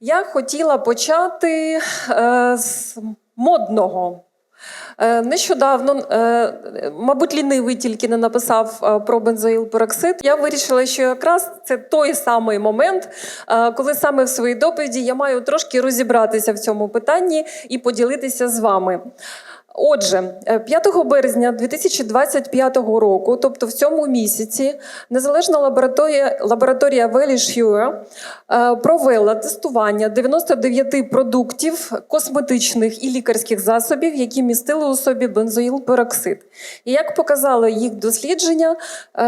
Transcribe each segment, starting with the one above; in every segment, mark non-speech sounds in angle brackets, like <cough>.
Я хотіла почати е, з модного. Е, Нещодавно, е, мабуть, лінивий тільки не написав е, про бензоїлпероксид. Я вирішила, що якраз це той самий момент, е, коли саме в своїй доповіді я маю трошки розібратися в цьому питанні і поділитися з вами. Отже, е, 5 березня 2025 року, тобто в цьому місяці, незалежна лабораторія, лабораторія Веліш е, провела тестування 99 продуктів косметичних і лікарських засобів, які містили у собі бензоїлпероксид. І як показало їх дослідження, е,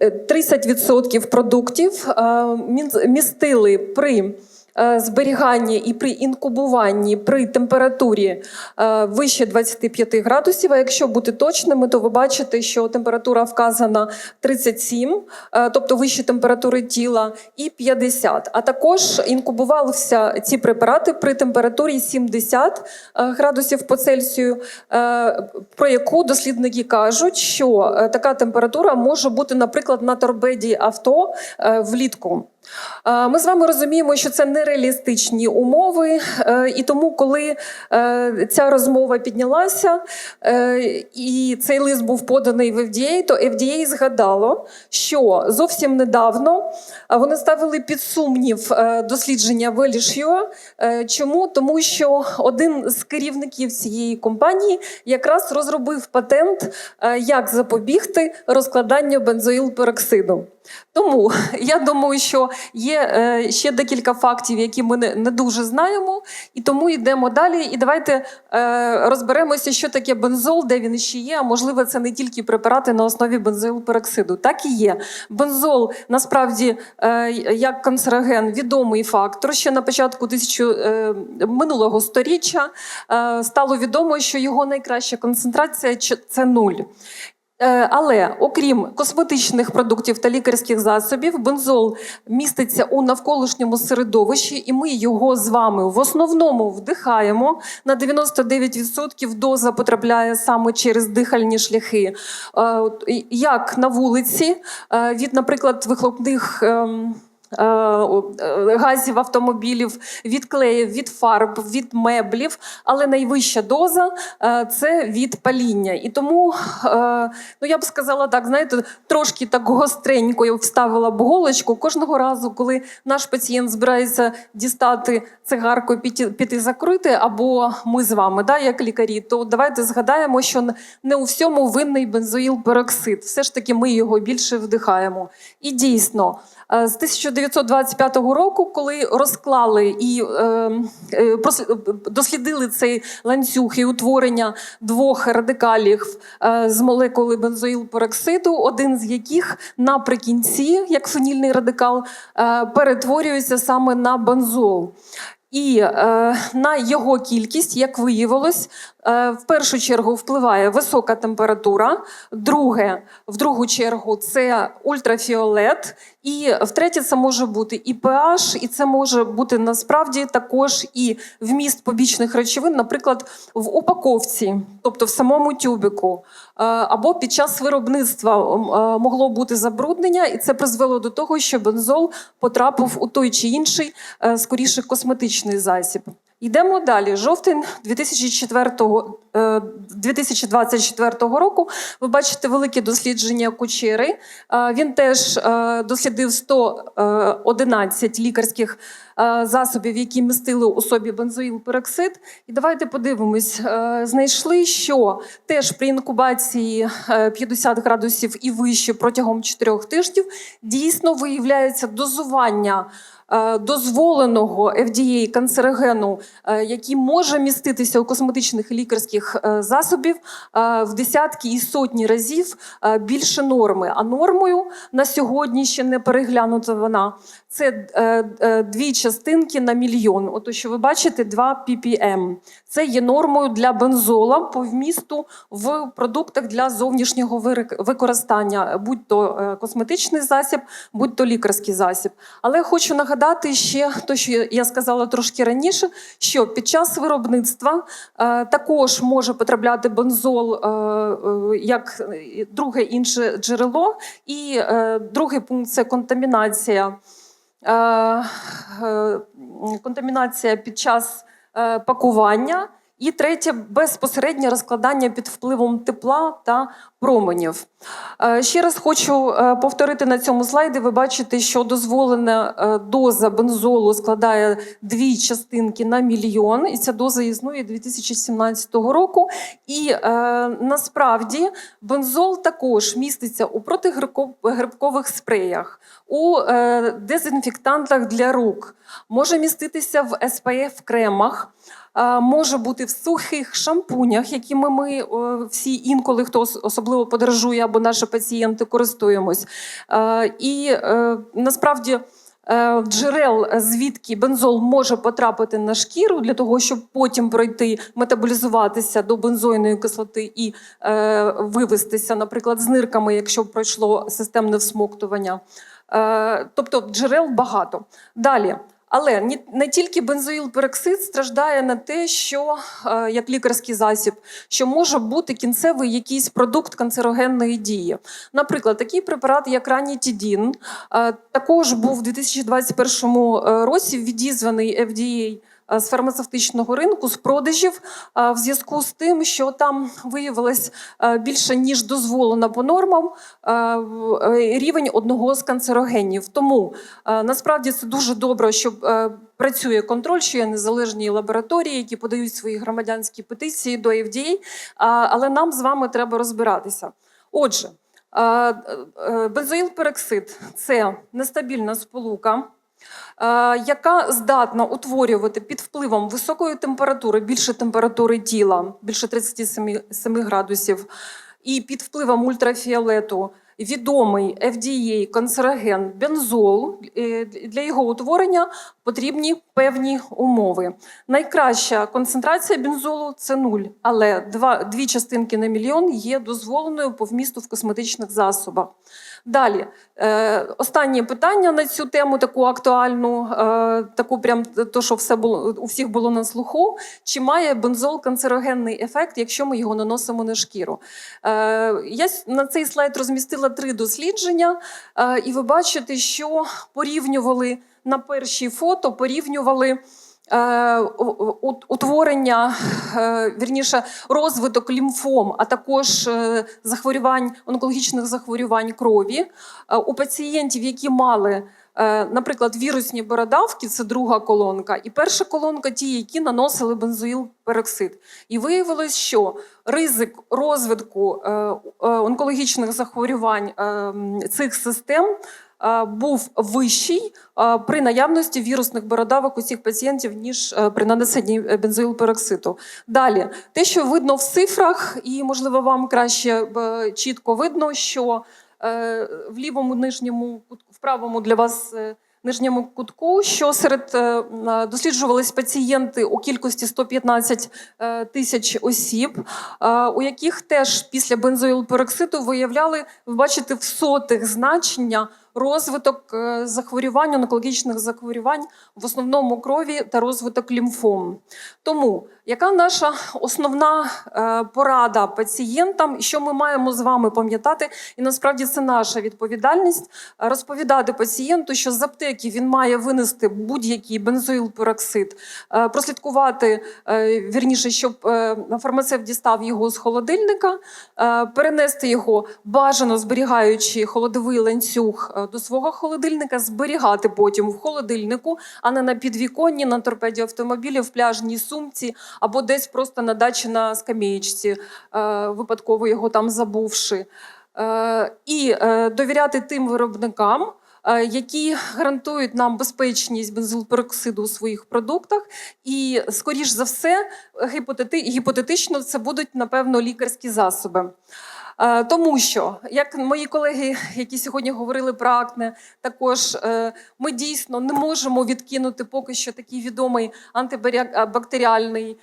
е, 30% продуктів е, містили при е, зберіганні і при інкубуванні при температурі е, вище 25 градусів. А якщо бути точними, то ви бачите, що температура вказана 37, е, тобто вище температури тіла, і 50. А також інкубувалися ці препарати при температурі 70 е, градусів по Цельсію, про яку дослідники кажуть, що така температура може бути, наприклад, на торбеді авто влітку. Е, Ми з вами розуміємо, що це нереалістичні умови, е, і тому, коли е, ця розмова піднялася і цей лист був поданий в FDA, то FDA згадало, що зовсім недавно вони ставили під сумнів дослідження Веліш'ю. Чому? Тому що один з керівників цієї компанії якраз розробив патент, як запобігти розкладанню бензоїлпероксиду. Тому <laughs> я думаю, що є е, ще декілька фактів, які ми не, не дуже знаємо, і тому йдемо далі. І давайте е, розберемося, що таке бензол, де він ще є. А можливо, це не тільки препарати на основі бензоїлпероксиду. Так і є. Бензол насправді е, як канцероген відомий фактор. Ще на початку тисячу е, минулого сторіччя е, стало відомо, що його найкраща концентрація це нуль. Е, Але окрім косметичних продуктів та лікарських засобів, бензол міститься у навколишньому середовищі, і ми його з вами в основному вдихаємо. На 99% доза потрапляє саме через дихальні шляхи, Е, як на вулиці, е, від, наприклад, вихлопних. Е, е, Газів автомобілів, від клеїв, від фарб, від меблів, але найвища доза е, це від паління. І тому, ну я б сказала так, знаєте, трошки так гостренько я вставила б голочку кожного разу, коли наш пацієнт збирається дістати цигарку, піти, піти закрити, або ми з вами, да, як лікарі, то давайте згадаємо, що не у всьому винний бензоїл-пероксид. Все ж таки, ми його більше вдихаємо. І дійсно. З 1925 року, коли розклали і е, е, дослідили цей ланцюг і утворення двох радикалів е, з молекули бензоїлпероксиду, один з яких наприкінці, як фенільний радикал, е, перетворюється саме на бензол. І е, на його кількість, як виявилось, е, в першу чергу впливає висока температура. Друге, в другу чергу, це ультрафіолет. І втретє, це може бути і pH, і це може бути насправді також і вміст побічних речовин, наприклад, в упаковці, тобто в самому тюбику, Е, або під час виробництва е, могло бути забруднення, і це призвело до того, що бензол потрапив у той чи інший, е, скоріше косметичний засіб. Йдемо далі. Жовтень 2004, е, 2024 року. Ви бачите велике дослідження Кучери. Е, Він теж е, дослідив 111 лікарських е, засобів, які містили у собі бензоїлпероксид. І давайте подивимось. Е, Знайшли, що теж при інкубації е, 50 градусів і вище протягом 4 тижнів дійсно виявляється дозування е, дозволеного FDA канцерогену, е, який може міститися у косметичних лікарських е, засобів е, в десятки і сотні разів е, більше норми. А нормою на сьогодні ще не переглянута вона. Це е, е, дві частинки на мільйон. Ото що ви бачите, 2 ppm. Це є нормою для бензола по вмісту в продуктах для зовнішнього використання, будь то е, косметичний засіб, будь то лікарський засіб. Але хочу нагадати ще те, що я сказала трошки раніше, що під час виробництва е, також може потрапляти бензол е, е, як друге інше джерело, і другий пункт це контамінація. контамінація під час пакування. І третє безпосереднє розкладання під впливом тепла та променів. Е, Ще раз хочу е, повторити на цьому слайді. Ви бачите, що дозволена е, доза бензолу складає дві частинки на мільйон, і ця доза існує 2017 року. І е, насправді бензол також міститься у протигрибкових спреях, у е, дезінфектантах для рук, може міститися в СПФ кремах. Може бути в сухих шампунях, якими ми е, всі інколи хто особливо подорожує або наші пацієнти користуємось. І е, насправді е, джерел, звідки бензол може потрапити на шкіру для того, щоб потім пройти, метаболізуватися до бензойної кислоти і е, вивестися, наприклад, з нирками, якщо пройшло системне всмоктування. Е, Тобто джерел багато. Далі. Але не, тільки бензоїлпероксид страждає на те, що е, як лікарський засіб, що може бути кінцевий якийсь продукт канцерогенної дії. Наприклад, такий препарат, як ранітідін, е, також був у 2021 році відізваний FDA е, з фармацевтичного ринку з продажів е, в зв'язку з тим, що там виявилось е, більше ніж дозволено по нормам е, е, рівень одного з канцерогенів. Тому е, насправді це дуже добре, що е, працює контроль, що є незалежні лабораторії, які подають свої громадянські петиції до FDA, але нам з вами треба розбиратися. Отже, е, е, бензоїлпероксид – це нестабільна сполука. Е, Яка здатна утворювати під впливом високої температури, більше температури тіла, більше 37 7 градусів, і під впливом ультрафіолету відомий FDA канцероген бензол. Е, Для його утворення потрібні певні умови. Найкраща концентрація бензолу це нуль, але дві частинки на мільйон є дозволеною по вмісту в косметичних засобах. Далі, е, останнє питання на цю тему, таку актуальну, е, таку прям то, що все було у всіх було на слуху. Чи має бензол канцерогенний ефект, якщо ми його наносимо на шкіру? Е, я на цей слайд розмістила три дослідження, е, і ви бачите, що порівнювали на першій фото, порівнювали. Е, Утворення, е, вірніше, розвиток лімфом, а також е, захворювань, онкологічних захворювань крові у пацієнтів, які мали, наприклад, вірусні бородавки, це друга колонка, і перша колонка ті, які наносили бензоїлпероксид. І виявилось, що ризик розвитку онкологічних захворювань цих систем був вищий е, при наявності вірусних бородавок у цих пацієнтів, ніж е, при нанесенні е, бензоїлпероксиду. Далі, те, що видно в цифрах, і можливо вам краще е, чітко видно, що е, в лівому нижньому кутку, в правому для вас. е, Нижньому кутку, що серед е, досліджувались пацієнти у кількості 115 е, тисяч осіб, е, у яких теж після бензоїлпероксиду виявляли, ви бачите, в сотих значення розвиток е, захворювань, онкологічних захворювань, в основному крові та розвиток лімфом. Тому яка наша основна е, порада пацієнтам, що ми маємо з вами пам'ятати? І насправді це наша відповідальність е, розповідати пацієнту, що з аптеки він має винести будь-який бензоїлпероксид, прослідкувати вірніше, щоб фармацевт дістав його з холодильника, перенести його бажано зберігаючи холодовий ланцюг до свого холодильника, зберігати потім в холодильнику, а не на підвіконні, на торпеді автомобілі, в пляжній сумці або десь просто на дачі на скам'ячці, е, випадково його там забувши. Е, І е, довіряти тим виробникам. е, Які гарантують нам безпечність бензилпероксиду у своїх продуктах, і скоріш за все, гіпотети, гіпотетично, це будуть напевно лікарські засоби. Е, Тому що, як мої колеги, які сьогодні говорили про акне, також е, ми дійсно не можемо відкинути поки що такий відомий антибактеріальний е,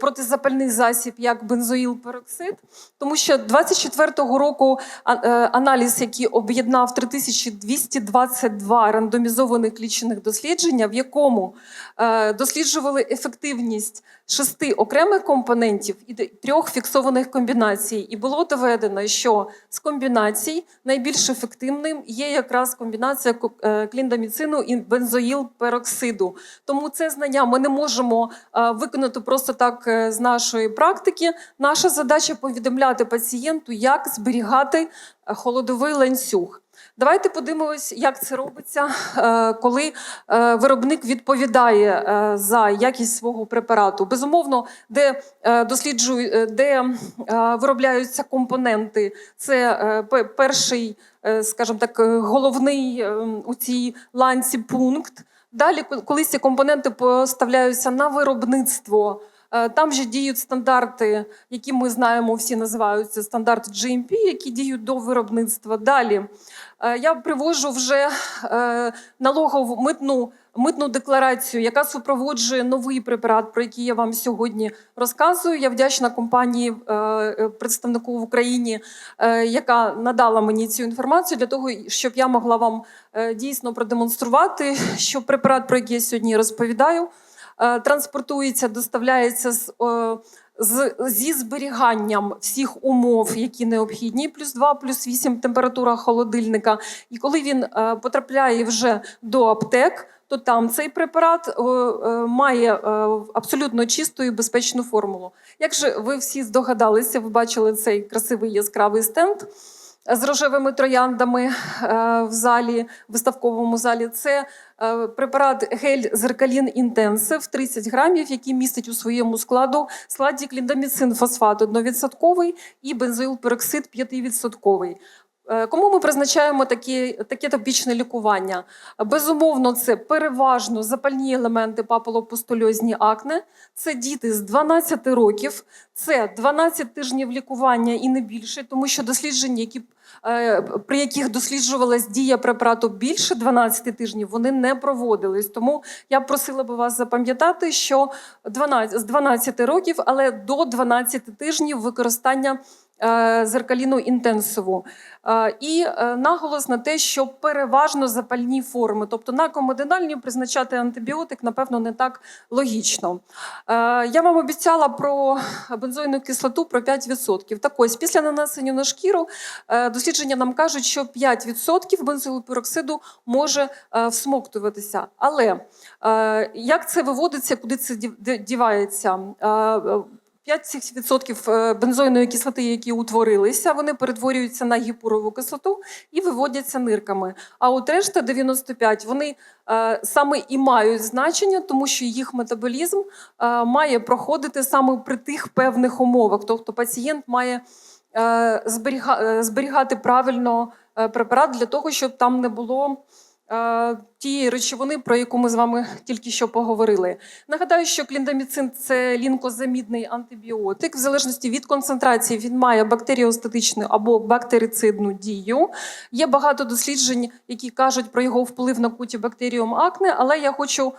протизапальний засіб, як бензоїл-пероксид, тому що 24-го року е, аналіз, який об'єднав 3222 рандомізованих клінічних дослідження, в якому е, досліджували ефективність шести окремих компонентів і трьох фіксованих комбінацій. І було доведено, що з комбінацій найбільш ефективним є якраз комбінація е, кліндаміцину і бензоїл-пероксиду. Тому це знання ми не можемо е, виконати просто так е, з нашої практики. Наша задача повідомляти пацієнту, як зберігати е, холодовий ланцюг. Давайте подивимось, як це робиться, е, коли виробник відповідає за якість свого препарату. Безумовно, де досліджують, де виробляються компоненти. Це перший, скажімо так, головний у цій ланці пункт. Далі, коли ці компоненти поставляються на виробництво. Е, Там же діють стандарти, які ми знаємо, всі називаються стандарти GMP, які діють до виробництва. Далі е, я привожу вже е, налогову митну, митну декларацію, яка супроводжує новий препарат, про який я вам сьогодні розказую. Я вдячна компанії, представнику в Україні, яка надала мені цю інформацію для того, щоб я могла вам дійсно продемонструвати, що препарат, про який я сьогодні розповідаю, транспортується, доставляється з. е, з, зі зберіганням всіх умов, які необхідні, плюс 2, плюс 8 температура холодильника. І коли він е, потрапляє вже до аптек, то там цей препарат е, е, має е, абсолютно чисту і безпечну формулу. Як же ви всі здогадалися, ви бачили цей красивий яскравий стенд з рожевими трояндами е, в залі, виставковому залі. Це е, препарат гель Зеркалін Інтенсив 30 грамів, який містить у своєму складу складі кліндаміцин фосфат 1% і бензоїлпероксид 5%. Е, Кому ми призначаємо такі, таке топічне лікування? Безумовно, це переважно запальні елементи папулопустульозні акне. Це діти з 12 років, це 12 тижнів лікування і не більше, тому що дослідження, які е, при яких досліджувалась дія препарату більше 12 тижнів, вони не проводились. Тому я просила би вас запам'ятати, що 12, з 12 років, але до 12 тижнів використання зеркаліну інтенсиву. Е, І е, наголос на те, що переважно запальні форми, тобто на комединальні призначати антибіотик, напевно, не так логічно. Е, Я вам обіцяла про бензойну кислоту про 5%. Так ось, після нанесення на шкіру е, дослідження нам кажуть, що 5% бензоїлпероксиду може е, всмоктуватися. Але е, як це виводиться, куди це дівається? Е, е, 5% е, бензойної кислоти, які утворилися, вони перетворюються на гіпурову кислоту і виводяться нирками. А от решта 95% вони е, саме і мають значення, тому що їх метаболізм е, має проходити саме при тих певних умовах. Тобто пацієнт має зберіга, зберігати правильно препарат для того, щоб там не було. Тієї речовини, про яку ми з вами тільки що поговорили. Нагадаю, що кліндаміцин це лінкозамідний антибіотик. В залежності від концентрації він має бактеріостатичну або бактерицидну дію. Є багато досліджень, які кажуть про його вплив на куті бактеріум акне, але я хочу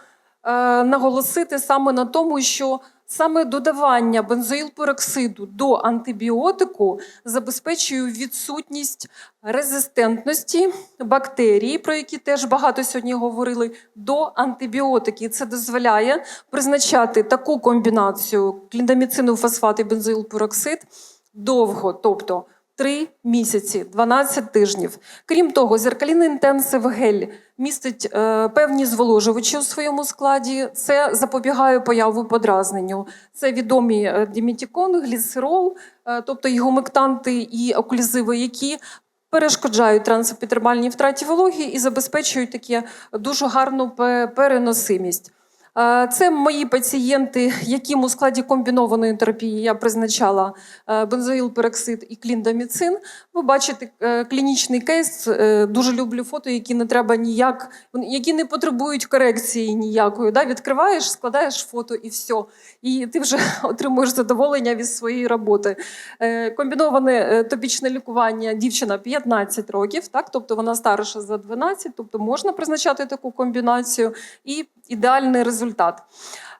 наголосити саме на тому, що саме додавання бензоїлпероксиду до антибіотику забезпечує відсутність резистентності бактерій, про які теж багато сьогодні говорили, до антибіотиків. Це дозволяє призначати таку комбінацію кліндаміцину, фосфат і бензоїлпероксид довго, тобто 3 місяці, 12 тижнів. Крім того, зеркалін інтенсив гель містить е, певні зволожувачі у своєму складі. Це запобігає появу подразненню. Це відомі е, дімітікон, гліцерол, е, тобто і гумектанти і окулізиви, які перешкоджають трансепітермальній втраті вологі і забезпечують таке дуже гарну переносимість. Це мої пацієнти, яким у складі комбінованої терапії я призначала е, бензоїлпероксид і кліндаміцин. Ви бачите е, клінічний кейс. е, Дуже люблю фото, які не треба ніяк, які не потребують корекції ніякої. Да? Відкриваєш, складаєш фото і все. І ти вже <laughs> отримуєш задоволення від своєї роботи. Комбіноване топічне лікування дівчина 15 років, так? тобто вона старша за 12, тобто можна призначати таку комбінацію і ідеальний результат.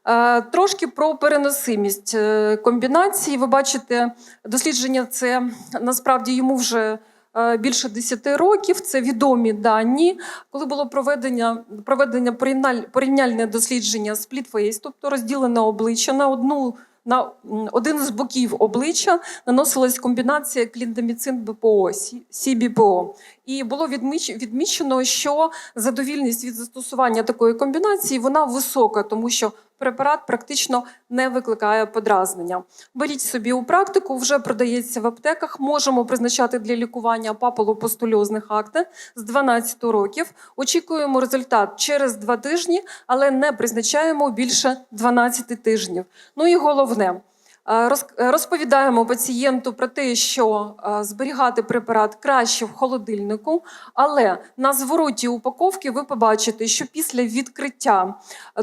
Е, Трошки про переносимість комбінації. Ви бачите, дослідження це насправді йому вже е, більше 10 років. Це відомі дані. Коли було проведення, проведення порівняль- порівняльне дослідження сплітфейс, тобто розділене обличчя на одну. На один з боків обличчя наносилась комбінація кліндаміцин БПО, СІБПО. І було відміч- відмічено, що задовільність від застосування такої комбінації вона висока, тому що препарат практично не викликає подразнення. Беріть собі у практику, вже продається в аптеках. Можемо призначати для лікування папулопостульозних акне з 12 років. Очікуємо результат через 2 тижні, але не призначаємо більше 12 тижнів. Ну і головне. Е, е, Розповідаємо пацієнту про те, що е, зберігати препарат краще в холодильнику, але на звороті упаковки ви побачите, що після відкриття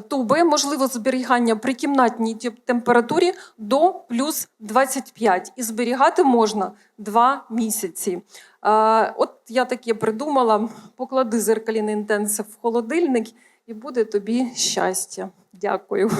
туби можливо зберігання при кімнатній температурі до плюс 25 і зберігати можна 2 місяці. От я таке придумала: поклади зеркалін інтенсив в холодильник, і буде тобі щастя. Дякую.